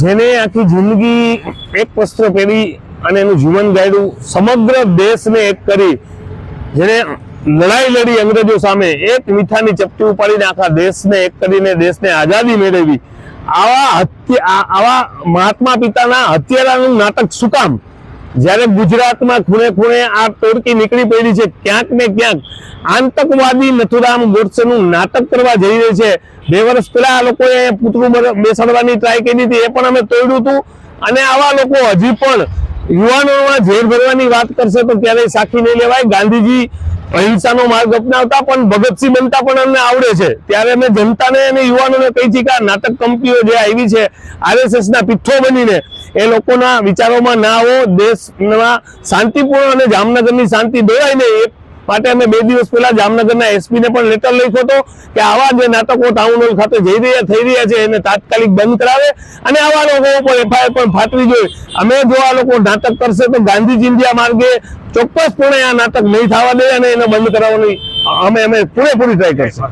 જેને આખી જિંદગી એક વસ્ત્ર પહેરી અને એનું જીવન ગાળ્યું સમગ્ર દેશને એક કરી, જેને લડાઈ લડી અંગ્રેજો સામે એક મીઠાની ચપટી ઉપાડીને આખા દેશને એક કરીને દેશને આઝાદી મેળવી. આવા હત્યા આવા મહાત્મા પિતાના હત્યારાનું નાટક શું કામ? જ્યારે ગુજરાતમાં ખૂણે ખૂણે આ ટોળકી નીકળી પડી છે, ક્યાંક ને ક્યાંક આતંકવાદી નથુરામ ગોડસેનું નાટક કરવા જઈ રહી છે. બે વર્ષ પહેલા આ લોકોએ પૂતળું બેસાડવાની ટ્રાય કરી હતી, એ પણ અમે તોડ્યું હતું. અને આવા લોકો હજી પણ યુવાનોમાં ઝેર ભરવાની વાત કરશે તો ક્યારેય સાખી નહીં લેવાય. ગાંધીજી અહિંસાનો માર્ગ અપનાવતા પણ ભગતસિંહ બનતા પણ અમને આવડે છે. ત્યારે અમે જનતાને અને યુવાનોને કહી છીએ કે આ નાટક કંપનીઓ જે આવી છે, આરએસએસના પીઠો બનીને, એ લોકોના વિચારોમાં ના આવો. દેશમાં શાંતિપૂર્ણ અને જામનગરની શાંતિ દોરાય ને એ માટે અમે બે દિવસ પહેલા જામનગરના એસપી ને પણ લેટર લખ્યો હતો કે આવા જે નાટકો ટાઉન હોલ ખાતે જઈ રહ્યા, થઈ રહ્યા છે, એને તાત્કાલિક બંધ કરાવે અને આવા લોકો ઉપર એફઆઈઆર પણ ફાટવી જોઈએ. અમે જો આ લોકો નાટક કરશે તો ગાંધીજી ઇન્ડિયા માર્ગે ચોક્કસપણે આ નાટક નહીં થવા દે અને એને બંધ કરાવવાની અમે અમે પૂરેપૂરી ટ્રાય કરશું.